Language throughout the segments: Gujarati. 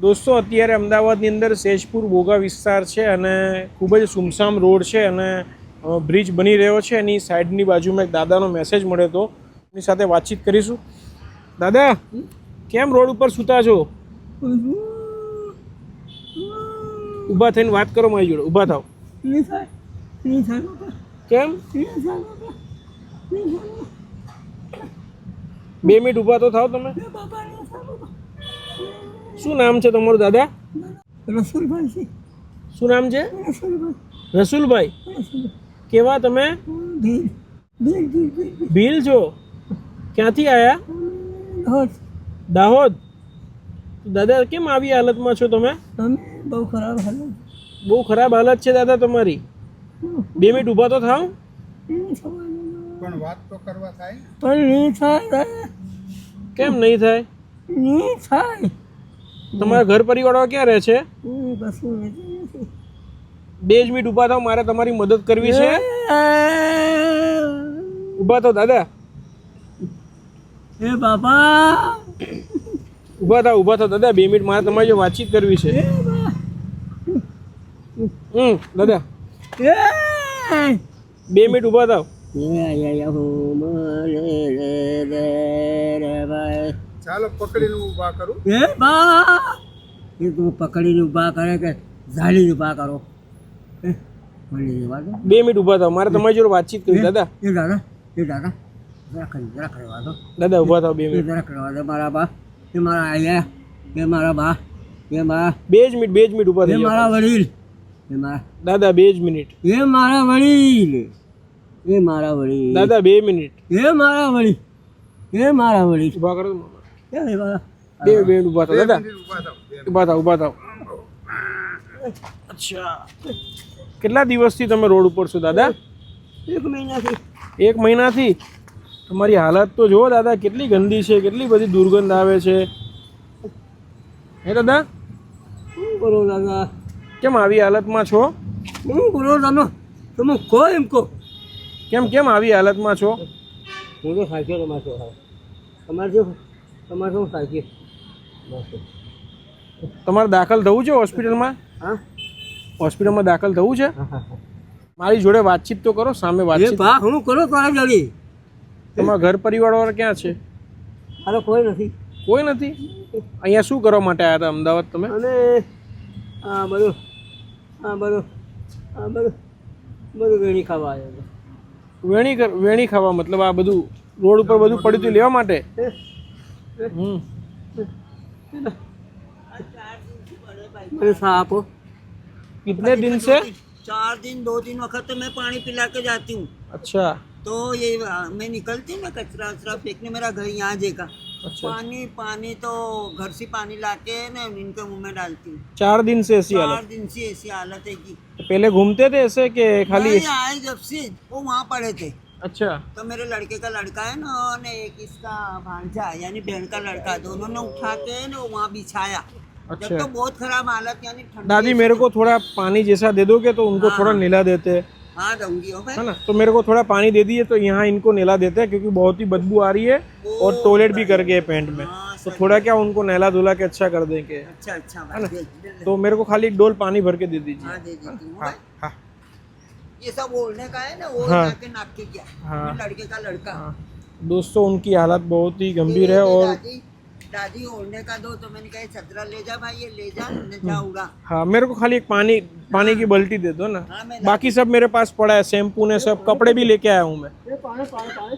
દોસ્તો, અત્યારે અમદાવાદની અંદર સેજપુર બોગા વિસ્તાર છે અને ખૂબ જ સુમસામ રોડ છે અને બ્રિજ બની રહ્યો છે. એની સાઈડની બાજુમાં એક દાદાનો મેસેજ મળ્યો હતો. એની સાથે વાતચીત કરીશું. દાદા, કેમ રોડ ઉપર સૂતા છો? ઊભા થઈને વાત કરો મારી જોડે. ઊભા થાવ કેમ? બે મિનિટ ઊભા તો થાવ તમે. શું નામ છે તમારું દાદા? રસુલભાઈ શું નામ છે? રસુલભાઈ. રસુલભાઈ. કેવા તમે? ભીલ ભીલ ભીલ ભીલ ભીલ છો? ક્યાંથી આયા? હોત દાહોદ. દાદા કેમ આવી હાલતમાં છો તમે? તમે બહુ ખરાબ હાલત. બહુ ખરાબ હાલત છે દાદા તમારી. બે મિનિટ ઊભા તો થાવ. પણ વાત તો કરવા થાય. પણ નહીં થાય. કેમ નહીં થાય? નહીં થાય. તમારા ઘર પરિવારવાળા ક્યાં રહે છે? બે જ મિનિટ ઊભા થાવ મારે તમારી મદદ કરવી છે. ઊભા થાવ દાદા. એ બાપા. ઊભા થાવ ઊભા થાવ દાદા. બે મિનિટ મારે તમારી જો વાતચીત કરવી છે. હમ દાદા. બે મિનિટ ઊભા થાવ ચાલો પકડીને ઊભા કરું. એ બા! એ તું પકડીને ઊભા કરે કે ઝાડીને ઊભા કરો. બે મિનિટ ઊભા થાવ મારે તમારી જોડે વાતચીત કરવી દાદા. એ દાદા એ દાદા જરા કરી જરા કરવા દો દાદા ઊભા થાવ બે મિનિટ. જરા કરવા દો મારા બા. એ મારા આયા એ મારા બા એ મારા બે જ મિનિટ બે જ મિનિટ ઊભા થઈ મારા વડીલ એ મારા દાદા બે જ મિનિટ. એ મારા વડીલ એ મારા વડીલ. દાદા બે મિનિટ. એ મારા વડીલ એ મારા વડીલ. ઊભા કરો બે બે મિનિટ ઊભા થાવ દાદા ઊભા થાવ ઊભા થાવ અચ્છા. કેટલા દિવસથી તમે રોડ ઉપર છો દાદા? એક મહિનાથી. એક મહિનાથી? તમારી હાલત તો જુઓ દાદા કેટલી ગંદી છે કેટલી બધી દુર્ગંધ આવે છે. હે દાદા? શું કરો દાદા? કેમ આવી હાલતમાં છો? શું કરો તમે તમે કહો એમ કહો. કેમ કેમ આવી હાલતમાં છો? હું તો સાચો તમારે છો તમારે તમારે શું સાચી તમારે દાખલ થવું છે હોસ્પિટલમાં? હા? હોસ્પિટલમાં દાખલ થવું છે? હા હા મારી જોડે વાતચીત તો કરો સામે એ વાતચીત ભા હું કરો તારા જલ્દી તમારા ઘર પરિવારવાળા ક્યાં છે? અરે કોઈ નથી. કોઈ નથી? અહીંયા શું કરવા માટે આવ્યા હતા? અમદાવાદ તમે? અને આ બધું આ બધું આ બધું બધું વેણી ખાવા આવ્યો વેણી કર વેણી ખાવા મતલબ આ બધું રોડ ઉપર બધું પડ્યું હતું લેવા માટે? मेरे साहब। कितने दिन से? चार दिन दो दिन वक्त तो मैं पानी पिला के जाती हूँ। अच्छा। तो ये मैं निकलती हूँ ना कचरा वचरा फेंकने मेरा घर यहाँ जेगा अच्छा। पानी पानी तो घर से पानी लाके ना इनके मुँह में डालती हूँ। चार दिन से ऐसी चार दिन से ऐसी हालत है कि पहले घूमते थे ऐसे के खाली आए जब से वो वहाँ पड़े थे। अच्छा। तो मेरे लड़के का लड़का है ना ने एक इसका भांजा यानी बहन का लड़का दोनों ने उठा के ना वहाँ बिछाया। अच्छा। तो बहुत खराब हालत यानी दादी मेरे को थोड़ा पानी जैसा दे दोगे तो उनको थोड़ा नीला देते। हाँ दूँगी है ना? तो मेरे को थोड़ा पानी दे दिए तो यहाँ इनको नहला देते हैं क्योंकि बहुत ही बदबू आ रही है और टॉयलेट भी कर गए पेंट में। हाँ तो थोड़ा क्या उनको नहला धुला के अच्छा कर देंगे। अच्छा अच्छा है दे- तो मेरे को खाली एक डोल पानी भर के दे दीजिए। हाँ हूँ हाँ। हाँ। ये सब ओढ़ने का है ना वो हाँ। जाके नाप के क्या हाँ। मेरे लड़के का लड़का हाँ दोस्तों उनकी हालत बहुत ही गंभीर है ये और दादी दादी ओढ़ने का दो तो मैंने कहा छतरा ले जा भाई ये ले जा ले जा उड़ा हाँ मेरे को खाली एक पानी पानी की बाल्टी दे दो ना हाँ मैं बाकी सब मेरे पास पड़ा है शैम्पू ने सब कपड़े भी लेके आया हूँ मैं ये पानी पानी पानी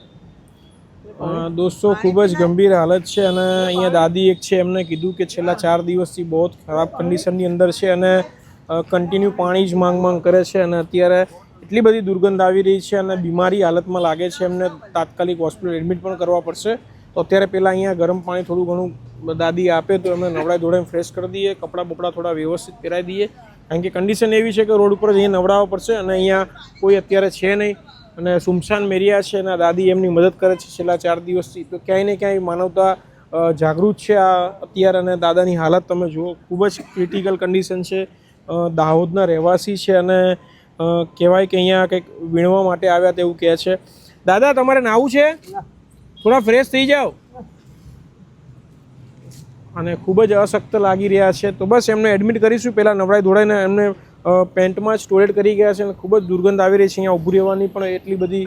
અ, દોસ્તો ખૂબ જ ગંભીર હાલત છે અને અહીંયા દાદી એક છે એમને કીધું કે છેલ્લા ચાર દિવસથી બહુ જ ખરાબ કન્ડિશનની અંદર છે અને કન્ટિન્યુ પાણી જ માંગ માંગ કરે છે અને અત્યારે એટલી બધી દુર્ગંધ આવી રહી છે અને બીમારી હાલતમાં લાગે છે એમને તાત્કાલિક હોસ્પિટલ એડમિટ પણ કરવા પડશે. તો અત્યારે પહેલાં અહીંયા ગરમ પાણી થોડું ઘણું દાદી આપે તો એમને નવડાઈ ધોડાઈને ફ્રેશ કરી દઈએ, કપડાં બપડા થોડા વ્યવસ્થિત પહેરાવી દઈએ. કારણ કે કન્ડિશન એવી છે કે રોડ ઉપર જ અહીંયા નવડાવવા પડશે અને અહીંયા કોઈ અત્યારે છે નહીં. અને સુમસાન મેરિયા છે અને દાદી એમની મદદ કરે છે છેલ્લા ચાર દિવસથી. તો ક્યાંય ને ક્યાંય માનવતા જાગૃત છે આ અત્યારે અને દાદાની હાલત તમે જુઓ. ખૂબ જ ક્રિટિકલ કન્ડિશન છે. દાહોદના રહેવાસી છે અને કહેવાય કે અહીંયા કંઈક વીણવા માટે આવ્યા તેવું કહે છે. દાદા, તમારે નાવું છે? થોડા ફ્રેશ થઈ જાઓ. અને ખૂબ જ અશક્ત લાગી રહ્યા છે. તો બસ એમને એડમિટ કરીશું. પહેલાં નવરાઈ ધોળાઈને એમને પેન્ટમાં જ ટોયલેટ કરી ગયા છે અને ખૂબ જ દુર્ગંધ આવી રહી છે. અહીંયા ઊભું રહેવાની પણ એટલી બધી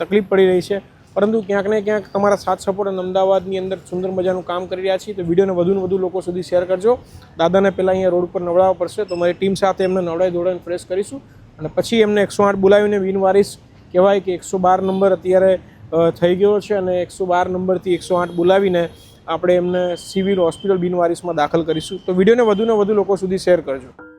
તકલીફ પડી રહી છે. પરંતુ ક્યાંક ને ક્યાંક તમારા સાથ સપોર્ટ અને અમદાવાદની અંદર સુંદર મજાનું કામ કરી રહ્યા છીએ. તો વિડીયોને વધુને વધુ લોકો સુધી શેર કરજો. દાદાને પહેલાં અહીંયા રોડ પર નવડાવવા પડશે. તો મારી ટીમ સાથે એમને નવડાવી ધોળાઈને ફ્રેશ કરીશું. અને પછી એમને એકસો આઠ બોલાવીને બિનવારીસ કહેવાય કે એકસો બાર નંબર અત્યારે થઈ ગયો છે અને એકસો બાર નંબરથી એકસો આઠ બોલાવીને આપણે એમને સિવિલ હોસ્પિટલ બિનવારીસમાં દાખલ કરીશું. તો વિડીયોને વધુને વધુ લોકો સુધી શેર કરજો.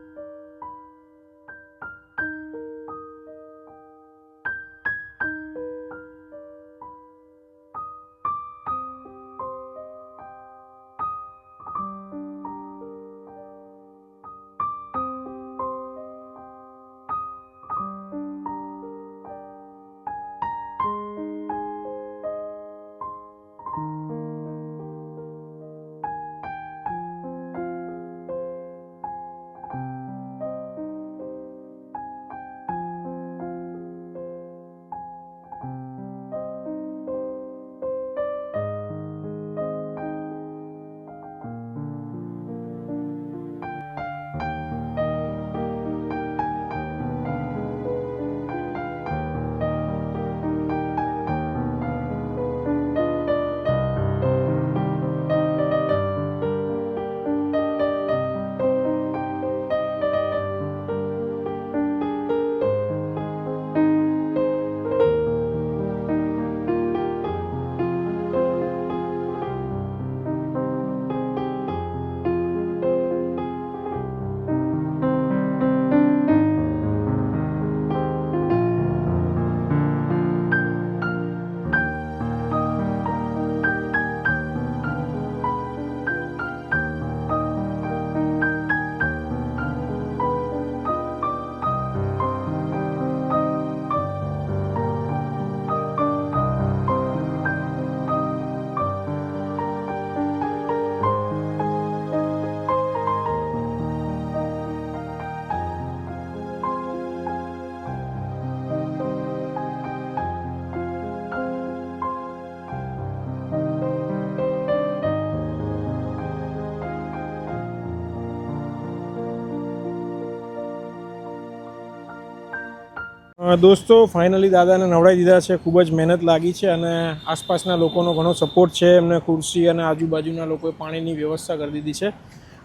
દોસ્તો ફાઇનલી દાદાને નવડાવી દીધા છે. ખૂબ જ મહેનત લાગી છે અને આસપાસના લોકોનો ઘણો સપોર્ટ છે. એમને ખુરશી અને આજુબાજુના લોકોએ પાણીની વ્યવસ્થા કરી દીધી છે.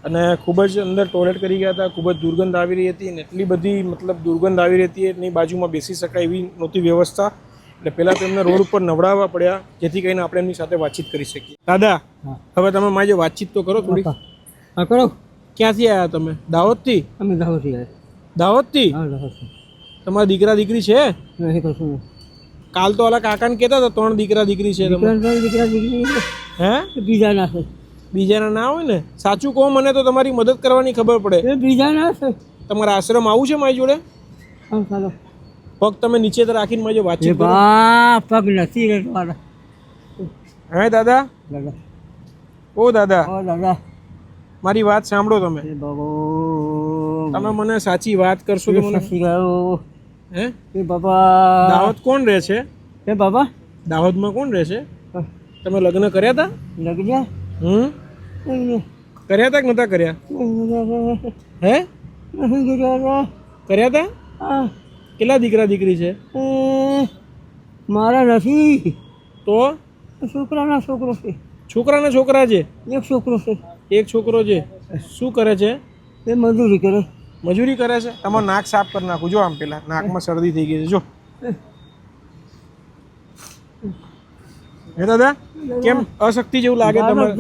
અને ખૂબ જ અંદર ટોયલેટ કરી ગયા હતા. ખૂબ જ દુર્ગંધ આવી રહી હતી અને એટલી બધી મતલબ દુર્ગંધ આવી રહી હતી એની બાજુમાં બેસી શકાય એવી નહોતી વ્યવસ્થા. એટલે પહેલાં તો એમને રોડ ઉપર નવડાવવા પડ્યા જેથી કરીને આપણે એમની સાથે વાતચીત કરી શકીએ. દાદા હવે તમે મારી વાતચીત તો કરો થોડી હા. કરો. ક્યાંથી આવ્યા તમે? દાહોદથી? અમે દાહોદથી આવ્યા દાહોદથી? હા દાહોદથી. તમારા દીકરા દીકરી છે? નથી કશું. કાલ તો ઓલા કાકાને કહેતા હતા ત્રણ દીકરા દીકરી છે દીકરા દીકરી હે? બીજા ના છે. બીજાના ના હોય ને? સાચું કહો મને તો તમારી મદદ કરવાની ખબર પડે. બીજા ના છે. તમારા આશ્રમ આવું છે મારી જોડે? પગ તમે નીચે તો રાખીને મારી વાત છે વાતચીત પગ નથી હે દાદા? દાદા. ઓ દાદા. ઓ દાદા. મારી વાત સાંભળો તમે. તમે મને સાચી વાત કરશો તો મને હે? એ બાબા. દાહોદ કોણ રહે છે? એ બાબા. દાહોદમાં કોણ રહે છે? તમે લગ્ન કર્યા હતા લગ્ન? હમ? કર્યા હતા કે નતા કર્યા? હે? કર્યા હતા કેટલા દીકરા દીકરી છે? મારા નથી. તો? છોકરાના છોકરો છે. છોકરાના છોકરા છે? એક છોકરો છે. એક છોકરો છે. શું કરે છે? એ મજૂરી કરે. મજૂરી કરે છે? તમારું નાક સાફ કરી નાખું. જો આમ પેલા. નાકમાં શરદી થઈ ગઈ છે. જો. હે દાદા કેમ અશક્તિ જેવું લાગે તમારે?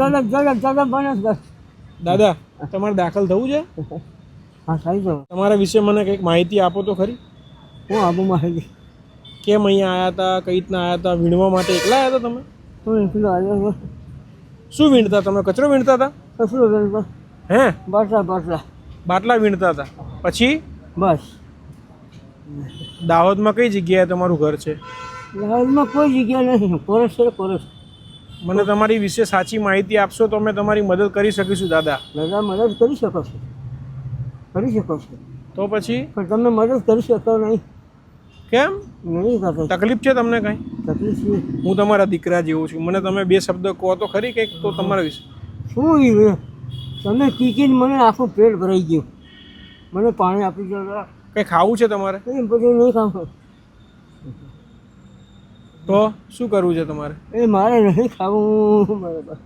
દાદા તમારે દાખલ થવું છે? હા તમારા વિશે મને કંઈક માહિતી આપો તો ખરી. હું આપું માહિતી? કેમ અહીંયા આવ્યા હતા? કઈ રીતના આવ્યા હતા? વીણવા માટે એકલા આવ્યા હતા તમે? એકલો આવ્યો શું વીણતા? તમે કચરો વીણતા હતા? કચરો વીણતા. હે? બાટલા બાટલા. બાટલા વીણતા હતા. પછી? બસ. દાહોદમાં કઈ જગ્યાએ તમારું ઘર છે? દાહોદમાં કોઈ જગ્યા નથી કોરસ છે કોરસ મને તમારી વિશે સાચી માહિતી આપશો તો અમે તમારી મદદ કરી શકીશું દાદા. દાદા મદદ કરી શકો છો. કરી શકો છો. તો પછી? પણ તમે મદદ કરી શકો નહીં. કેમ? તકલીફ છે તમને કાંઈ? તકલીફ છે. હું તમારા દીકરા જેવો છું. મને તમે બે શબ્દ કહો તો ખરી કંઈક તો તમારા વિશે. શું તમે કીકીને મને આખું પેટ ભરાઈ ગયું. મને પાણી આપી દો. કંઈ ખાવું છે તમારે? કંઈ બધું નહીં ખાવું. તો શું કરવું છે તમારે? એ મારે નહીં ખાવું. મારે બસ.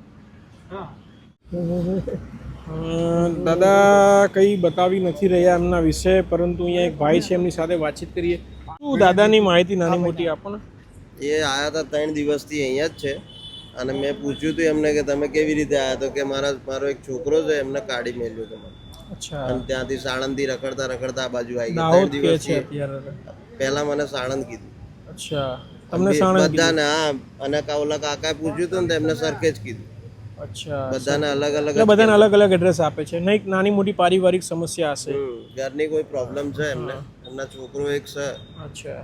દાદા કંઈ બતાવી નથી રહ્યા એમના વિશે પરંતુ અહીંયા એક ભાઈ છે એમની સાથે વાતચીત કરીએ. શું દાદાની માહિતી નાની મોટી આપો ને. એ આવ્યા હતા ત્રણ દિવસથી અહીંયા જ છે. અને મેં પૂછ્યું હતું એમને કે તમે કેવી રીતે આયા? તો કે મારા મારો એક છોકરો છે એમને કાઢી મેલ્યો તમે અને ત્યાંથી સાણંદથી રખડતા રખડતા આ બાજુ આવી ગયા અત્યારે? પહેલા મને સાણંદ કીધું. અચ્છા. તમને સાણંદ બધાને હા અને કાવલા કાકાએ પૂછ્યું હતું ને એમને સરખે જ કીધું. અચ્છા. બધાને અલગ અલગ બધાને અલગ અલગ એડ્રેસ આપે છે. નહીં એક નાની મોટી પારિવારિક સમસ્યા હશે. ઘરની કોઈ પ્રોબ્લેમ છે એમને? એમના છોકરો એક છે. અચ્છા.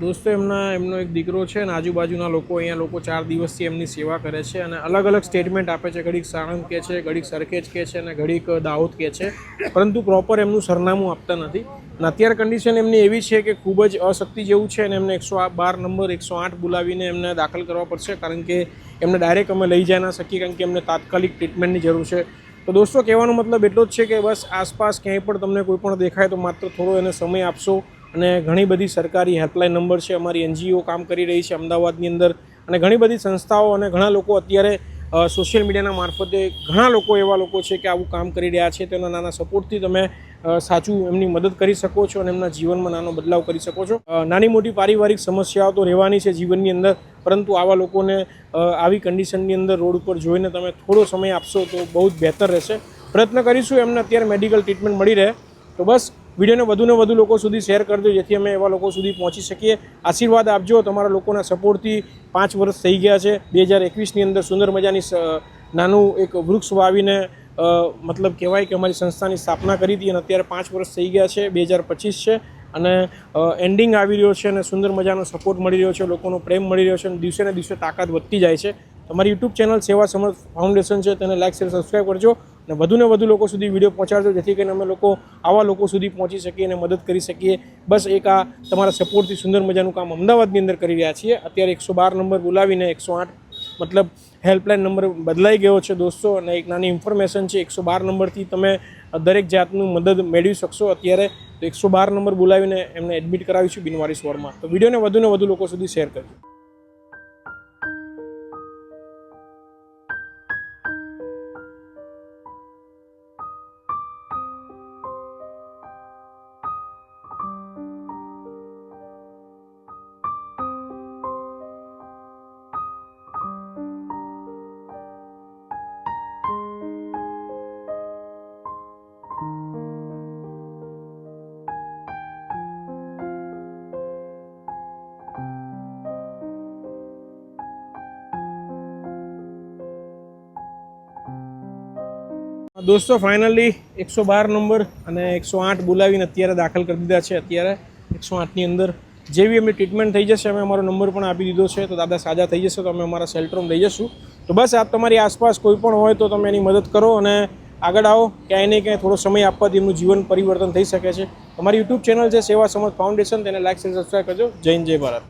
દોસ્તો, એમના, એમનો એક દીકરો છે અને આજુબાજુના લોકો અહીંયા લોકો ચાર દિવસથી એમની સેવા કરે છે અને અલગ અલગ સ્ટેટમેન્ટ આપે છે. ઘડીક સાણંદ કહે છે, ઘડીક સરખેજ કહે છે અને ઘડીક દાહોદ કહે છે. પરંતુ પ્રોપર એમનું સરનામું આપતા નથી. અને અત્યાર કન્ડિશન એમની એવી છે કે ખૂબ જ અશક્તિ જેવું છે અને એમને એકસો બાર નંબર, એકસો આઠ બોલાવીને એમને દાખલ કરવા પડશે. કારણ કે એમને ડાયરેક્ટ અમે લઈ જઈ ના શકીએ કારણ કે એમને તાત્કાલિક ટ્રીટમેન્ટની જરૂર છે. તો દોસ્તો, કહેવાનો મતલબ એટલો જ છે કે બસ આસપાસ ક્યાંય પણ તમને કોઈ પણ દેખાય તો માત્ર થોડો એને સમય આપશો. અને ઘણી બધી સરકારી હેલ્પલાઇન નંબર છે, અમારી એનજીઓ કામ કરી રહી છે અમદાવાદની અંદર. અને ઘણી બધી સંસ્થાઓ અને ઘણા લોકો અત્યારે સોશિયલ મીડિયાના મારફતે ઘણા લોકો એવા લોકો છે કે આવું કામ કરી રહ્યા છે તેના નાના સપોર્ટથી તમે સાચું એમની મદદ કરી શકો છો અને એમના જીવનમાં નાનો બદલાવ કરી શકો છો. નાની મોટી પારિવારિક સમસ્યાઓ તો રહેવાની છે જીવનની અંદર, પરંતુ આવા લોકોને આવી કન્ડિશનની અંદર રોડ ઉપર જોઈને તમે થોડો સમય આપશો તો બહુ જ બહેતર રહેશે. પ્રયત્ન કરીશું એમને અત્યારે મેડિકલ ટ્રીટમેન્ટ મળી રહે. તો બસ વિડીયોને વધુને વધુ લોકો સુધી શેર કરજો, જેથી અમે એવા લોકો સુધી પહોંચી શકીએ. આશીર્વાદ આપજો. તમારા લોકોના સપોર્ટથી પાંચ વર્ષ થઈ ગયા છે. બે હજાર એકવીસની અંદર સુંદર મજાની નાનું એક વૃક્ષ વાવીને મતલબ કહેવાય કે અમારી સંસ્થાની સ્થાપના કરી હતી અને અત્યારે પાંચ વર્ષ થઈ ગયા છે. બે હજાર પચીસ છે અને એન્ડિંગ આવી રહ્યો છે અને સુંદર મજાનો સપોર્ટ મળી રહ્યો છે, લોકોનો પ્રેમ મળી રહ્યો છે અને દિવસે ને દિવસે તાકાત વધતી જાય છે. તમારી યુટ્યુબ ચેનલ સેવા સમર્થ ફાઉન્ડેશન છે. તેને લાઇક શેર સબસ્ક્રાઈબ કરજો. અને વધુને વધુ લોકો સુધી વીડિયો પહોંચાડજો, જેથી કરીને અમે લોકો આવા લોકો સુધી પહોંચી શકીએ અને મદદ કરી શકીએ. બસ એક આ તમારા સપોર્ટથી સુંદર મજાનું કામ અમદાવાદની અંદર કરી રહ્યા છીએ. અત્યારે એકસો બાર નંબર બોલાવીને એકસો આઠ મતલબ હેલ્પલાઇન નંબર બદલાઈ ગયો છે દોસ્તો અને એક નાની ઇન્ફોર્મેશન છે, એકસો બાર નંબરથી તમે દરેક જાતનું મદદ મેળવી શકશો અત્યારે. તો એકસો બાર નંબર બોલાવીને એમને એડમિટ કરાવીશું બિનવારી સ્વરમાં. તો વિડીયોને વધુને વધુ લોકો સુધી શેર કરજો. દોસ્તો ફાઇનલી એકસો બાર નંબર અને એકસો આઠ બોલાવીને અત્યારે દાખલ કરી દીધા છે. અત્યારે એકસો આઠની અંદર જેવી એમની ટ્રીટમેન્ટ થઈ જશે, અમે અમારો નંબર પણ આપી દીધો છે. તો દાદા સાજા થઈ જશે, તો અમે અમારા શેલ્ટરમાં લઈ જશું. તો બસ, આપ તમારી આસપાસ કોઈ પણ હોય તો તમે એની મદદ કરો અને આગળ આવો. ક્યાંય ને ક્યાંય થોડો સમય આપવાથી એમનું જીવન પરિવર્તન થઈ શકે છે. અમારી યુટ્યુબ ચેનલ છે સેવા સમજ ફાઉન્ડેશન તેને લાઇક શેર સબસ્ક્રાઈબ કરજો. જય હિન્દ, જય ભારત.